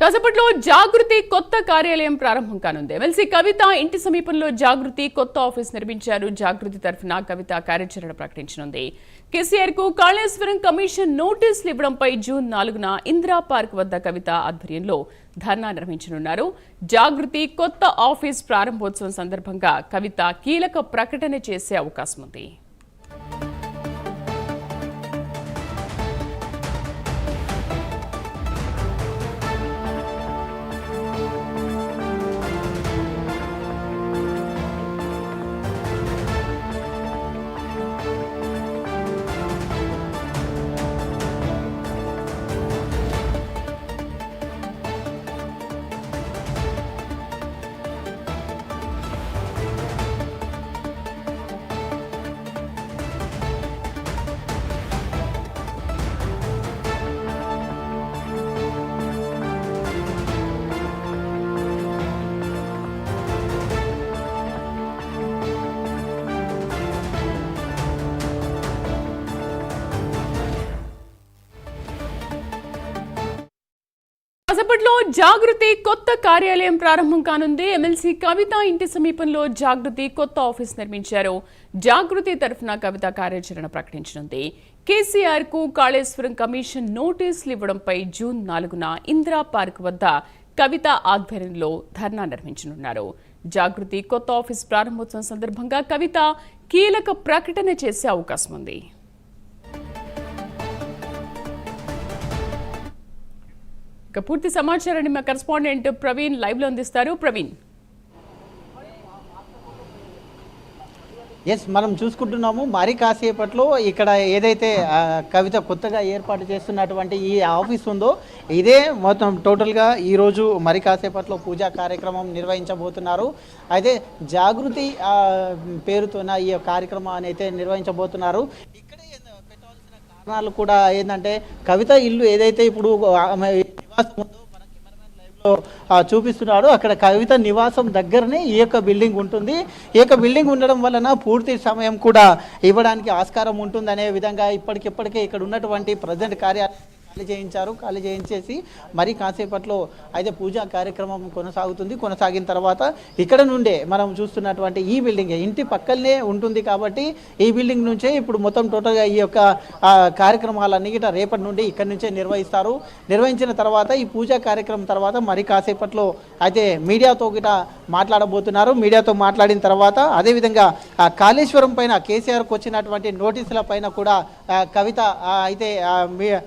కాసేపట్లో జాగృతి కొత్త కార్యాలయం ప్రారంభం కానుంది. ఎమ్మెల్సీ కవిత ఇంటి సమీపంలో జాగృతి కొత్త ఆఫీస్ నిర్మించారు. జాగృతి తరఫున కవిత కార్యాచరణ ప్రకటించనుంది. కేసీఆర్కు కాళేశ్వరం కమిషన్ నోటీసులు ఇవ్వడంపై జూన్ నాలుగున ఇందిరా పార్క్ వద్ద కవిత ఆధ్వర్యంలో ధర్నా నిర్వహించనున్నారు. జాగృతి కొత్త ఆఫీస్ ప్రారంభోత్సవం సందర్భంగా కవిత కీలక ప్రకటన చేసే అవకాశం ఉంది కాసేపట్లో జాగృతి కొత్త కార్యాలయం ప్రారంభం కానుంది. ఎమ్మెల్సీ కవిత ఇంటి సమీపంలో జాగృతి కొత్త ఆఫీస్ నిర్మించారు. జాగృతి తరఫున కవిత కార్యాచరణ ప్రకటించనుంది. కేసీఆర్కు కాళేశ్వరం కమిషన్ నోటీసులు ఇవ్వడంపై జూన్ నాలుగున ఇందిరా పార్క్ వద్ద కవిత ఆధ్వర్యంలో ధర్నా నిర్మించనున్నారు. జాగృతి కొత్త ఆఫీస్ ప్రారంభోత్సవం సందర్భంగా కవిత కీలక ప్రకటన చేసే అవకాశం ఉంది ఇక పూర్తి సమాచారాన్ని మా కరస్పాండెంట్ ప్రవీణ్ లైవ్లో అందిస్తారు. ప్రవీణ్. ఎస్ మనం చూసుకుంటున్నాము. మరి కాసేపట్లో ఇక్కడ ఏదైతే కవిత కొత్తగా ఏర్పాటు చేస్తున్నటువంటి ఈ ఆఫీస్ ఉందో ఇదే మొత్తం టోటల్గా ఈరోజు మరి కాసేపట్లో పూజా కార్యక్రమం నిర్వహించబోతున్నారు. అయితే జాగృతి పేరుతోన ఈ కార్యక్రమాన్ని అయితే నిర్వహించబోతున్నారు. ఇక్కడే పెట్టవలసిన కారణాలు కూడా ఏంటంటే కవిత ఇల్లు ఏదైతే ఇప్పుడు ఆ, చూపిస్తున్నాడు. అక్కడ కవిత నివాసం దగ్గరనే ఈ యొక్క బిల్డింగ్ ఉంటుంది. ఈ యొక్క బిల్డింగ్ ఉండడం వలన పూర్తి సమయం కూడా ఇవ్వడానికి ఆస్కారం ఉంటుంది అనే విధంగా ఇప్పటికిప్పటికే ఇక్కడ ఉన్నటువంటి ప్రజెంట్ కార్యాలయం ఖాళీ చేయించారు ఖాళీ చేయించేసి మరి కాసేపట్లో అయితే పూజా కార్యక్రమం కొనసాగుతుంది. కొనసాగిన తర్వాత ఇక్కడ నుండే మనం చూస్తున్నటువంటి ఈ బిల్డింగ్ ఇంటి పక్కనే ఉంటుంది కాబట్టి ఈ బిల్డింగ్ నుంచే ఇప్పుడు మొత్తం టోటల్గా ఈ యొక్క ఆ, కార్యక్రమాలన్నీ గిట రేపటి నుండి ఇక్కడ నుంచే నిర్వహిస్తారు. నిర్వహించిన తర్వాత ఈ పూజా కార్యక్రమం తర్వాత మరి కాసేపట్లో అయితే మీడియాతో గిట మాట్లాడబోతున్నారు. మీడియాతో మాట్లాడిన తర్వాత అదేవిధంగా కాళేశ్వరం పైన కేసీఆర్కి వచ్చినటువంటి నోటీసుల పైన కూడా కవిత అయితే మీ-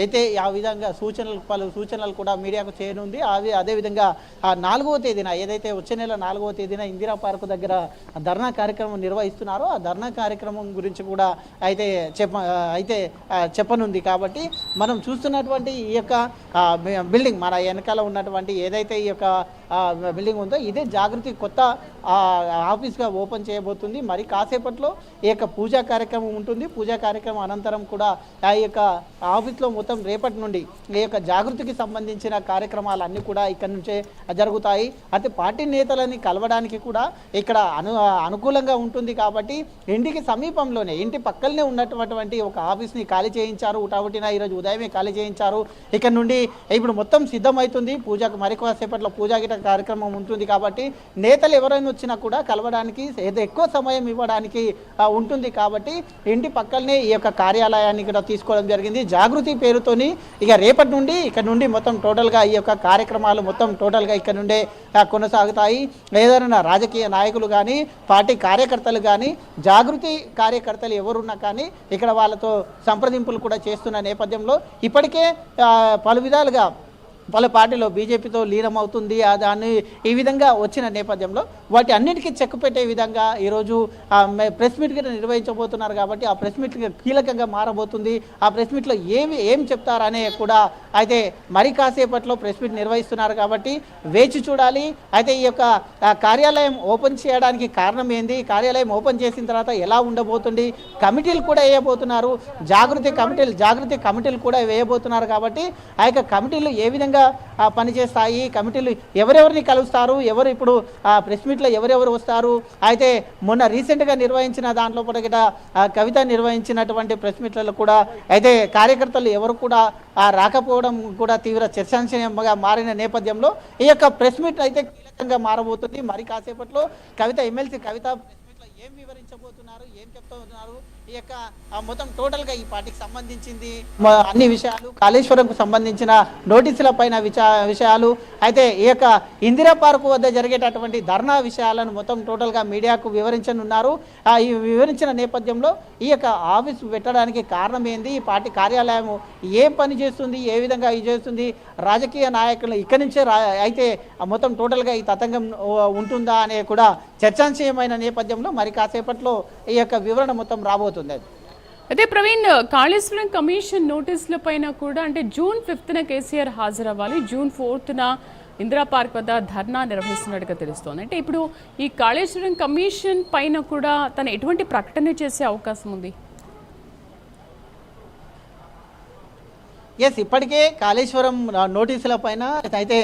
అయితే ఆ విధంగా సూచనలు పలు సూచనలు కూడా మీడియాకు చేయనుంది అవి అదేవిధంగా ఆ నాలుగవ తేదీన ఏదైతే వచ్చే నెల నాలుగవ తేదీన ఇందిరా పార్క్ దగ్గర ధర్నా కార్యక్రమం నిర్వహిస్తున్నారో ఆ ధర్నా కార్యక్రమం గురించి కూడా అయితే చెప్ప అయితే చెప్పనుంది. కాబట్టి మనం చూస్తున్నటువంటి ఈ యొక్క బిల్డింగ్ మన వెనకాల ఉన్నటువంటి ఏదైతే ఈ యొక్క బిల్డింగ్ ఉందో ఇదే జాగృతి కొత్త ఆఫీస్గా ఓపెన్ చేయబోతుంది. మరి కాసేపట్లో ఈ యొక్క పూజా కార్యక్రమం ఉంటుంది. పూజా కార్యక్రమం అనంతరం కూడా ఆ యొక్క ఆఫీస్లో మొత్తం రేపటి నుండి ఈ యొక్క జాగృతికి సంబంధించిన కార్యక్రమాలన్నీ కూడా ఇక్కడ నుంచే జరుగుతాయి. అయితే పార్టీ నేతలని కలవడానికి కూడా ఇక్కడ అను అనుకూలంగా ఉంటుంది కాబట్టి ఇంటికి సమీపంలోనే ఇంటి పక్కనే ఉన్నటువంటి ఒక ఆఫీస్ని ఖాళీ చేయించారు. ఉటావుటిన ఈరోజు ఉదయమే ఖాళీ చేయించారు. ఇక్కడ నుండి ఇప్పుడు మొత్తం సిద్ధమవుతుంది. పూజకు మరి కాసేపట్లో పూజా గిట కార్యక్రమం ఉంటుంది కాబట్టి నేతలు ఎవరైనా వచ్చినా కూడా కలవడానికి ఏదో ఎక్కువ సమయం ఇవ్వడానికి ఉంటుంది కాబట్టి ఇంటి పక్కనే ఈ యొక్క కార్యాలయాన్ని కూడా తీసుకోవడం జరిగింది. జాగృతి పేరుతోని ఇక రేపటి నుండి ఇక్కడ నుండి మొత్తం టోటల్గా ఈ యొక్క కార్యక్రమాలు మొత్తం టోటల్గా ఇక్కడ నుండే కొనసాగుతాయి. ఏదైనా రాజకీయ నాయకులు కానీ పార్టీ కార్యకర్తలు కానీ జాగృతి కార్యకర్తలు ఎవరున్నా కానీ ఇక్కడ వాళ్ళతో సంప్రదింపులు కూడా చేస్తున్న నేపథ్యంలో ఇప్పటికే పలు విధాలుగా వాళ్ళ పార్టీలో బీజేపీతో లీనమవుతుంది ఆ దాన్ని ఈ విధంగా వచ్చిన నేపథ్యంలో వాటి అన్నిటికీ చెక్ పెట్టే విధంగా ఈరోజు ప్రెస్ మీట్ కింద నిర్వహించబోతున్నారు కాబట్టి ఆ ప్రెస్ మీట్ కీలకంగా మారబోతుంది. ఆ ప్రెస్ మీట్లో ఏమి ఏం చెప్తారనే కూడా అయితే మరి కాసేపట్లో ప్రెస్ మీట్ నిర్వహిస్తున్నారు కాబట్టి వేచి చూడాలి. అయితే ఈ యొక్క కార్యాలయం ఓపెన్ చేయడానికి కారణం ఏంది? కార్యాలయం ఓపెన్ చేసిన తర్వాత ఎలా ఉండబోతుంది? కమిటీలు కూడా వేయబోతున్నారు. జాగృతి కమిటీలు జాగృతి కమిటీలు కూడా వేయబోతున్నారు కాబట్టి ఆ యొక్క కమిటీలు ఏ విధంగా విధంగా పనిచేస్తాయి. కమిటీలు ఎవరెవరిని కలుస్తారు? ఎవరు ఇప్పుడు ఆ ప్రెస్ మీట్లో ఎవరెవరు వస్తారు? అయితే మొన్న రీసెంట్గా నిర్వహించిన దాంట్లో కూడా కవిత నిర్వహించినటువంటి ప్రెస్ మీట్లలో కూడా అయితే కార్యకర్తలు ఎవరు కూడా రాకపోవడం కూడా తీవ్ర చర్చాంశయంగా మారిన నేపథ్యంలో ఈ యొక్క ప్రెస్ మీట్ అయితే కీలకంగా మారబోతుంది. మరి కాసేపట్లో కవిత ఎమ్మెల్సీ కవిత ప్రెస్ మీట్లో ఏం వివరించబోతున్నారు? ఏం చెప్తున్నారు? ఈ యొక్క మొత్తం టోటల్గా ఈ పార్టీకి సంబంధించింది అన్ని విషయాలు కాళేశ్వరంకు సంబంధించిన నోటీసుల పైన విషయాలు అయితే ఈ యొక్క ఇందిరా పార్కు వద్ద జరిగేటటువంటి ధర్నా విషయాలను మొత్తం టోటల్గా మీడియాకు వివరించనున్నారు. ఈ వివరించిన నేపథ్యంలో ఈ యొక్క ఆఫీస్ పెట్టడానికి కారణం ఏంది ఈ పార్టీ కార్యాలయం ఏం పని చేస్తుంది? ఏ విధంగా ఇది చేస్తుంది? రాజకీయ నాయకులు ఇక్కడి నుంచే అయితే మొత్తం టోటల్గా ఈ తతంగం ఉంటుందా? అనే కూడా చర్చాంశీయమైన నేపథ్యంలో మరి కాసేపట్లో ఈ యొక్క వివరణ మొత్తం రాబోతుంది అది. అయితే ప్రవీణ్ కాళేశ్వరం కమిషన్ నోటీసుల పైన కూడా అంటే జూన్ ఫిఫ్త్న కేసీఆర్ హాజరవ్వాలి జూన్ ఫోర్త్న ఇందిరా పార్క్ వద్ద ధర్నా నిర్వహిస్తున్నట్టుగా తెలుస్తోంది. అంటే ఇప్పుడు ఈ కాళేశ్వరం కమిషన్ పైన కూడా తను ఎటువంటి ప్రకటన చేసే అవకాశం ఉంది? ఎస్ ఇప్పటికే కాళేశ్వరం నోటీసుల పైన అయితే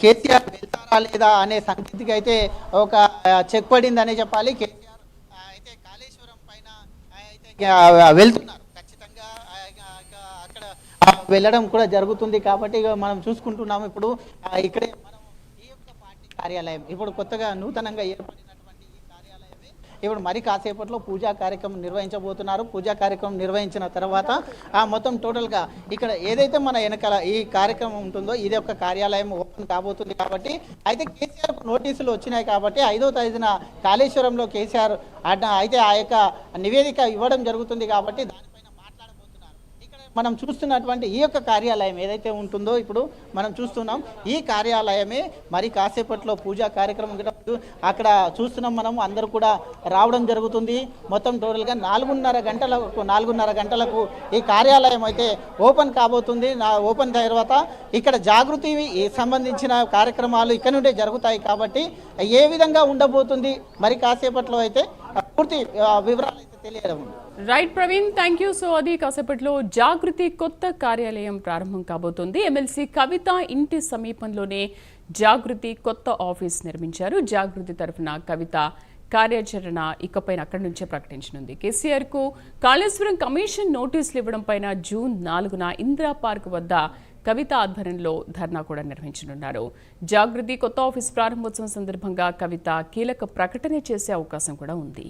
కేసీఆర్ వెళ్తారా లేదా అనే సంగతికి అయితే ఒక చెక్ పడిందనే చెప్పాలి. కేసీఆర్ ఆ, అయితే కాళేశ్వరం పైన ఆ, అయితే ఆ, వెళ్తున్నారు. ఖచ్చితంగా అక్కడ వెళ్ళడం కూడా జరుగుతుంది కాబట్టి మనం చూసుకుంటున్నాము ఇప్పుడు. ఇక్కడే మనం ఈ యొక్క పార్టీ కార్యాలయం ఇప్పుడు కొత్తగా నూతనంగా ఏర్పడినటువంటి ఇప్పుడు మరి కాసేపట్లో పూజా కార్యక్రమం నిర్వహించబోతున్నారు. పూజా కార్యక్రమం నిర్వహించిన తర్వాత ఆ మొత్తం టోటల్గా ఇక్కడ ఏదైతే మన వెనకాల ఈ కార్యక్రమం ఉంటుందో ఇది ఒక కార్యాలయం ఓపెన్ కాబోతుంది కాబట్టి అయితే కేసీఆర్ నోటీసులు వచ్చినాయి కాబట్టి ఐదో తేదీన కాళేశ్వరంలో కేసీఆర్ అడ్డ అయితే ఆ యొక్క నివేదిక ఇవ్వడం జరుగుతుంది కాబట్టి దాని మనం చూస్తున్నటువంటి ఈ యొక్క కార్యాలయం ఏదైతే ఉంటుందో ఇప్పుడు మనం చూస్తున్నాం ఈ కార్యాలయమే మరి కాసేపట్లో పూజా కార్యక్రమం అక్కడ చూస్తున్నాం మనం అందరూ కూడా రావడం జరుగుతుంది. మొత్తం టోటల్గా నాలుగున్నర గంటలకు నాలుగున్నర గంటలకు ఈ కార్యాలయం అయితే ఓపెన్ కాబోతుంది. నా ఓపెన్ తర్వాత ఇక్కడ జాగృతి సంబంధించిన కార్యక్రమాలు ఇక్కడ నుండే జరుగుతాయి కాబట్టి ఏ విధంగా ఉండబోతుంది మరి కాసేపట్లో అయితే పూర్తి వివరాలు అయితే తెలియడం right Praveen thank you so అది కాసేపట్లో జాగృతి కొత్త కార్యాలయం ప్రారంభం కాబోతుంది. ఎమ్మెల్సీ కవిత ఇంటి సమీపంలోనే జాగృతి కొత్త ఆఫీస్ నిర్మించారు. జాగృతి తరఫున కవిత కార్యాచరణ ఇకపైన అక్కడి నుంచే ప్రకటించనుంది. కేసీఆర్కు కాళేశ్వరం కమిషన్ నోటీసులు ఇవ్వడం పైన జూన్ నాలుగున ఇందిరా పార్క్ వద్ద కవిత ఆధ్వర్యంలో ధర్నా కూడా నిర్వహించనున్నారు. జాగృతి కొత్త ఆఫీస్ ప్రారంభోత్సవం సందర్భంగా కవిత కీలక ప్రకటన చేసే అవకాశం కూడా ఉంది.